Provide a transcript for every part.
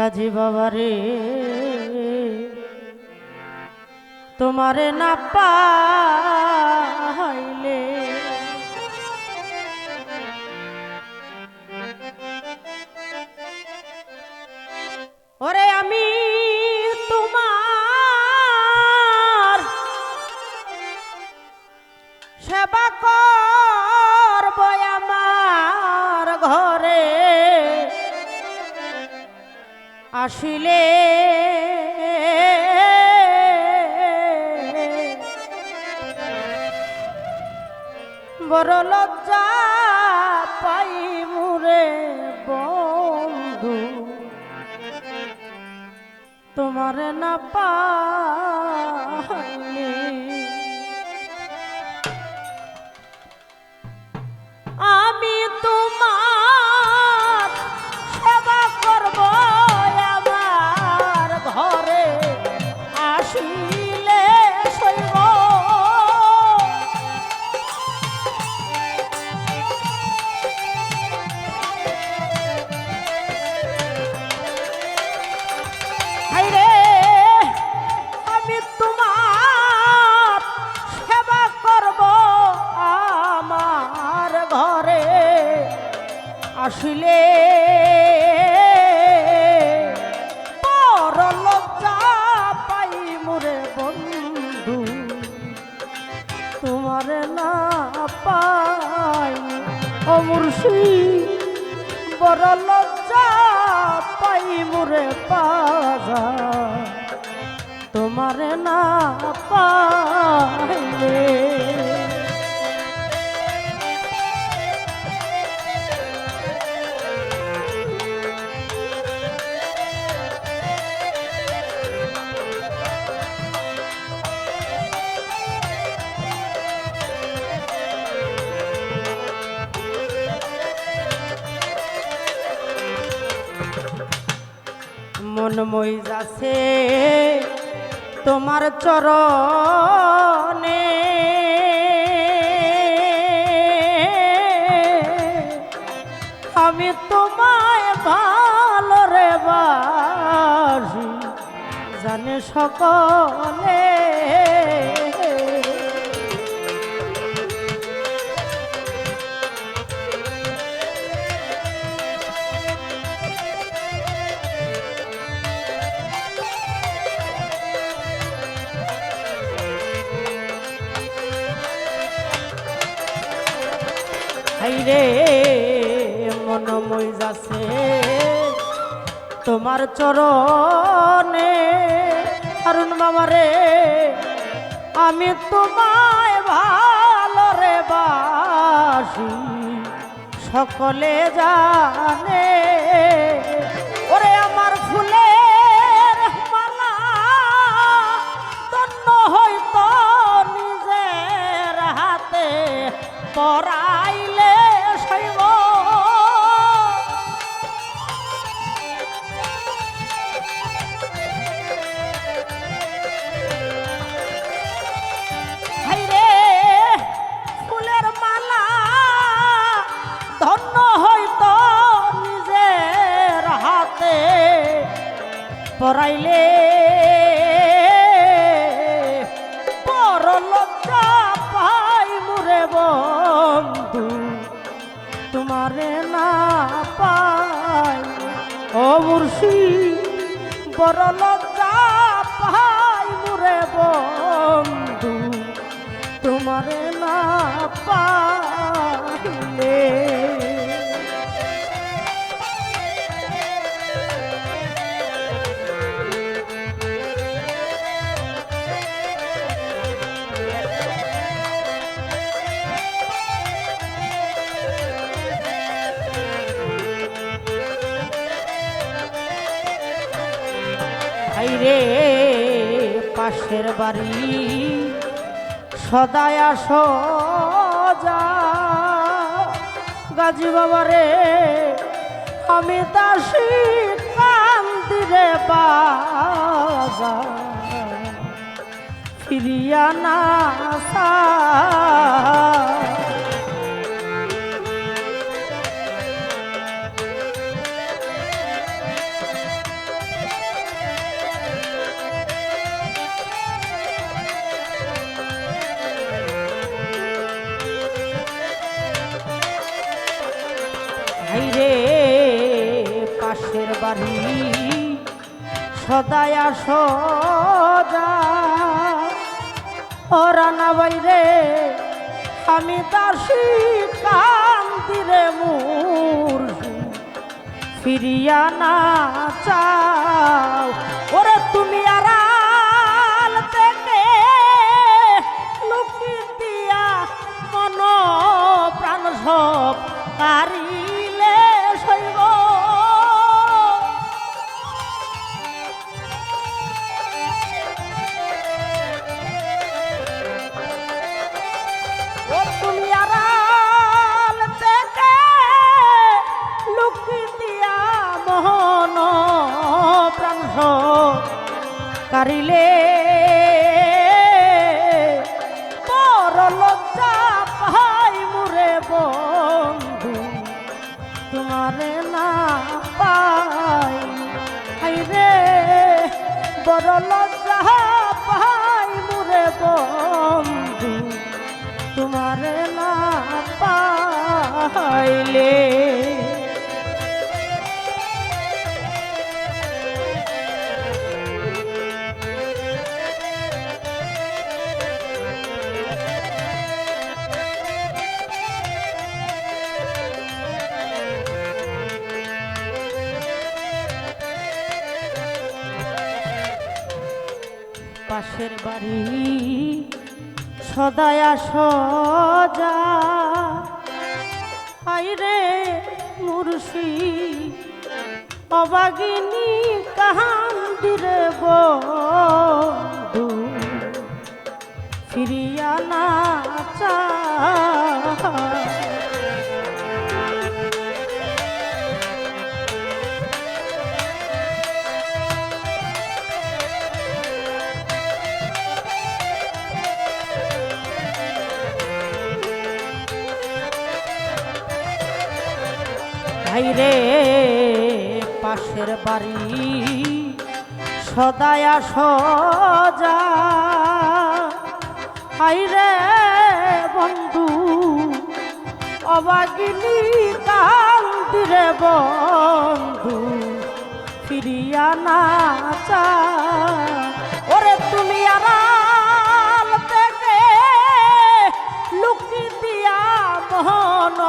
কাজী বাবারে তোমারে না পাইলে বড় লজ্জা পাই মুরে বন্ধু। তোমার না পাইলে আমি তোমার আসিলে মন মই যাচ্ছে তোমার চরণে। আমি তোমায় ভালো রে বাসি জানে সকলে মন মই যাচ্ছে। তোমার চরণে অরুণ মামারে আমি তোমায় ভালো রে বাসি। সকলে জানে মুর্শি বড় লজ্জা পাই মুরে বন্ধু। তোমারে না পাইলে পাশের বাড়ি। সদায় সজা গাজী বাবারে আমি দাসী কান্দিরে বাজা ফিরিয়া না বাড়ি সদায়া সজা ও বাইরে আমি দাসী কান্দিরে মূর ফিরিয়া না চাও, ওরে তুমি থেকে লুকি দিয়া মন প্রাণ সব কারিলে কারিলে। বড় লজ্জা পাই মুরে বন্ধু, তোমারে না পাই। রে বড় লজ্জা পাই মুরে বন্ধু, তোমারে না পাইলে পাশের বাড়ি। সদায়া সজা আইরে মুর্শি অবাগিনী কাহান্দিরে বন্ধু। ফিরিয়া না চা ভাইরে পাশের বাড়ি সদায়া সজা হাইরে বন্ধু, অবাগিনী কান্দিরে বন্ধু, ফিরিয়া না চা। ওরে তুমি থেকে লুকি দিয়া মোহন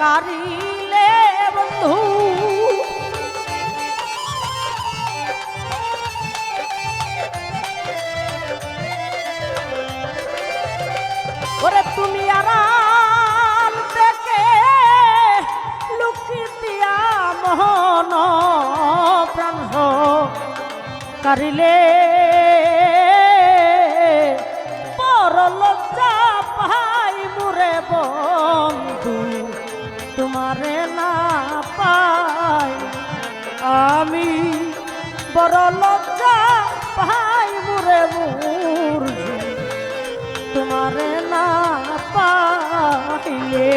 কারিলে বন্ধু। ওরে তুমি আড়াল থেকে লুকি দিয়া মোহন প্রাণ কারিলে না পাই আমি বড় লজ্জা পাই মুরে মুর তোমারে না পাইলে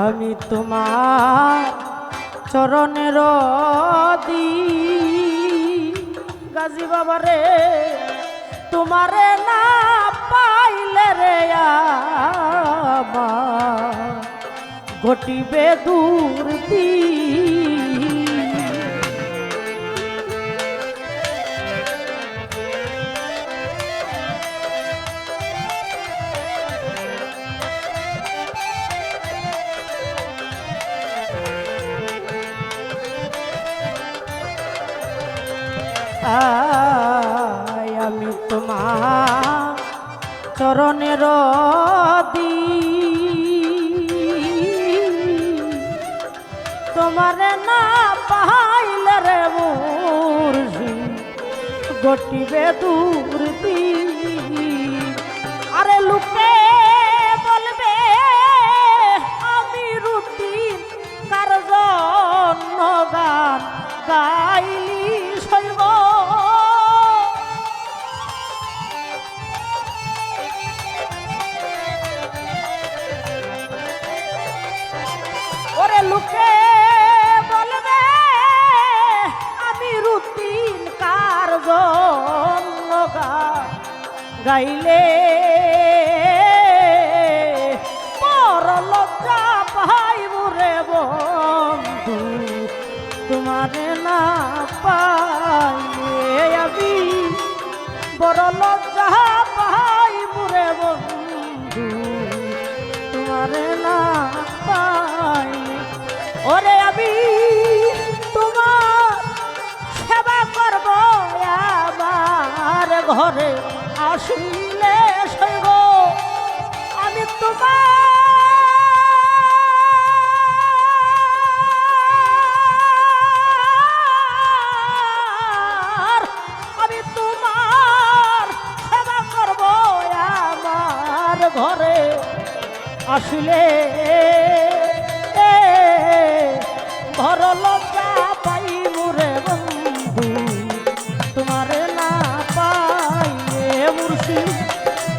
আমি তোমার চরণের দি গাজী বাবা রে, তোমারে না পাইলে রে আবা ঘটিবে দূর দি আমি তোমার চরণের দি তোমার না পাইলে রে মুর্শি গটিবে দূর দি গাইলে পর লজ্জা পাইব রে বন্ধু, তোমারে না পাইলে বড় লজ্জা পাইব রে বন্ধু, তোমারে না পাইলে। ওরে আমি তোমার সেবা করব আমার ঘরে। আসিলে শৈব আমি তোমার আসলে